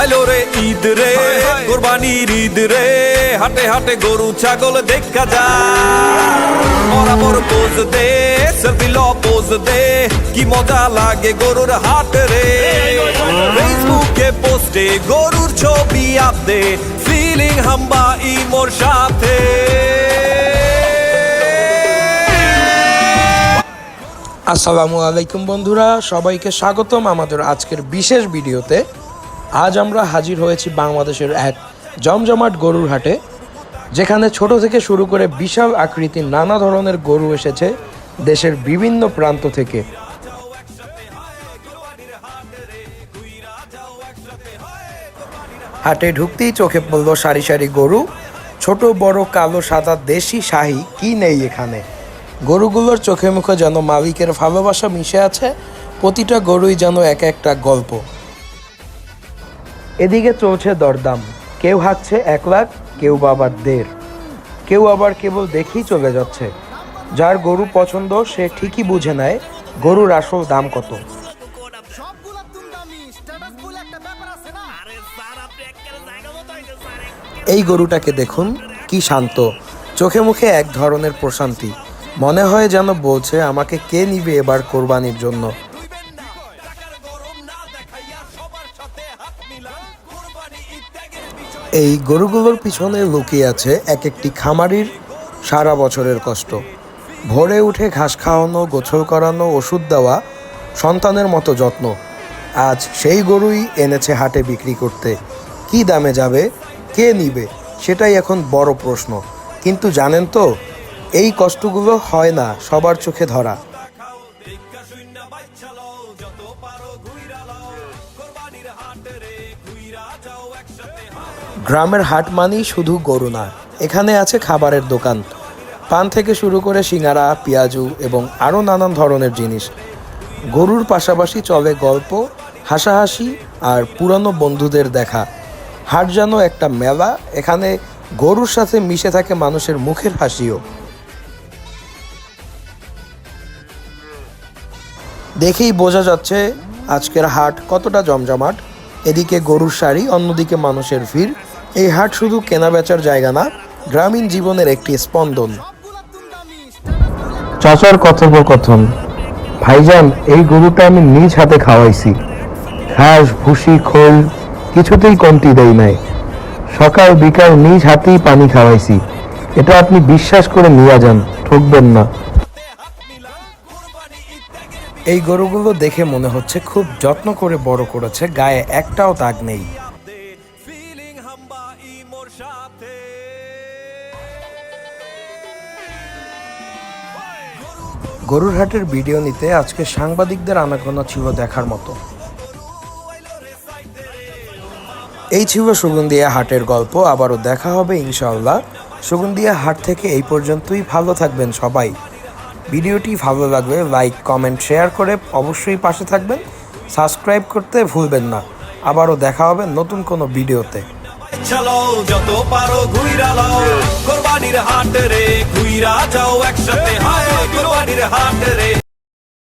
আইলো রে ঈদ রে কোরবানির ঈদ রে হাটে হাটে গরু ছাগল দেখা যায়। বরাবর পোজ দে সেলফি ল পোজ দে কি মজা লাগে গরুর হাট রে। ফেসবুকে পোস্টে গরুর ছবি আপদে ফিলিং হাম্বা ইমোর সাথে। আসসালামু আলাইকুম বন্ধুরা সবাইকে স্বাগতম আমাদের আজকের বিশেষ ভিডিওতে। আজ আমরা হাজির হয়েছি বাংলাদেশের এক জমজমাট গরুর হাটে, যেখানে ছোট থেকে শুরু করে বিশাল আকৃতির নানা ধরনের গরু এসেছে দেশের বিভিন্ন প্রান্ত থেকে। হাটে ঢুকতেই চোখে পড়ল সারি সারি গরু, ছোট, বড়, কালো, সাদা, দেশি, শাহী, কি নেই এখানে? গরুগুলোর চোখে মুখে যেন মালিকের ভালোবাসা মিশে আছে, প্রতিটা গরুই যেন এক একটা গল্প। এদিকে চলছে দরদাম। কেউ হাঁকছে এক লাখ কেউ বা আবার দেড়। কেউ আবার কেবল দেখেই চলে যাচ্ছে। যার গরু পছন্দ সে ঠিকই বুঝে নেয় গরুর আসল দাম কত। সবগুলা তুলদামি স্ট্যাটাস বলে একটা ব্যাপার আছে না? এই গরুটাকে দেখুন কি শান্ত। চোখে মুখে এক ধরনের প্রশান্তি। মনে হয় যেন বলছে আমাকে কে নিবে এবার কোরবানির জন্য? এই গরুগুলোর পিছনে লুকিয়ে আছে এক একটি খামারির সারা বছরের কষ্ট। ভোরে উঠে ঘাস খাওয়ানো, গোছল করানো, ওষুধ দেওয়া, সন্তানের মতো যত্ন। আজ সেই গরুই এনেছে হাটে বিক্রি করতে। কি দামে যাবে, কে নিবে, সেটাই এখন বড় প্রশ্ন। কিন্তু জানেন তো, এই কষ্টগুলো হয় না সবার চোখে ধরা। গ্রামের হাট মানেই শুধু গরু না, এখানে আছে খাবারের দোকান। পান থেকে শুরু করে সিঙ্গারা, পেঁয়াজু এবং আরও নানান ধরনের জিনিস। গরুর পাশাপাশি চলে গল্প, হাসাহাসি আর পুরানো বন্ধুদের দেখা। হাট যেন একটা মেলা, এখানে গরুর সাথে মিশে থাকে মানুষের মুখের হাসিও। দেখেই বোঝা যাচ্ছে আজকের হাট কতটা জমজমাট। এদিকে গরুর শাড়ি, অন্যদিকে মানুষের ভিড়। এই হাট শুধু কেনাবেচার জায়গা না গ্রামীণ জীবনের একটি স্পন্দন। চাচার কথোপকথন ভাইজান এই গরুটা আমি নিজ হাতে খাওয়াইছি। ঘাস ভুসি খোল কিছুতেই কমতি দেই নাই। সকাল বিকাল নিজ হাতেই পানি খাওয়াইছি। এটা আপনি বিশ্বাস করে নিয়ে যান ঠকবেন না। এই গরুগুলো দেখে মনে হচ্ছে খুব যত্ন করে বড় করেছে গায়ে একটাও দাগ নেই। গরুর হাটের ভিডিও নিতে আজকে সাংবাদিকদের আনাগোনা ছিল দেখার মতো। এই ছিল সুগন্ধিয়া হাটের গল্প, আবারও দেখা হবে ইনশাআল্লাহ। সুগন্ধিয়া হাট থেকে এই পর্যন্তই, ভালো থাকবেন সবাই। ভিডিওটি ভালো লাগলে লাইক, কমেন্ট, শেয়ার করে অবশ্যই পাশে থাকবেন। সাবস্ক্রাইব করতে ভুলবেন না। আবারও দেখা হবে নতুন কোনো ভিডিওতে। চলো যত পারো ঘুইরা লাও। কোরবানির হাট রে ঘুইরা যাও একসাথে। হায় কোরবানির হাট রে।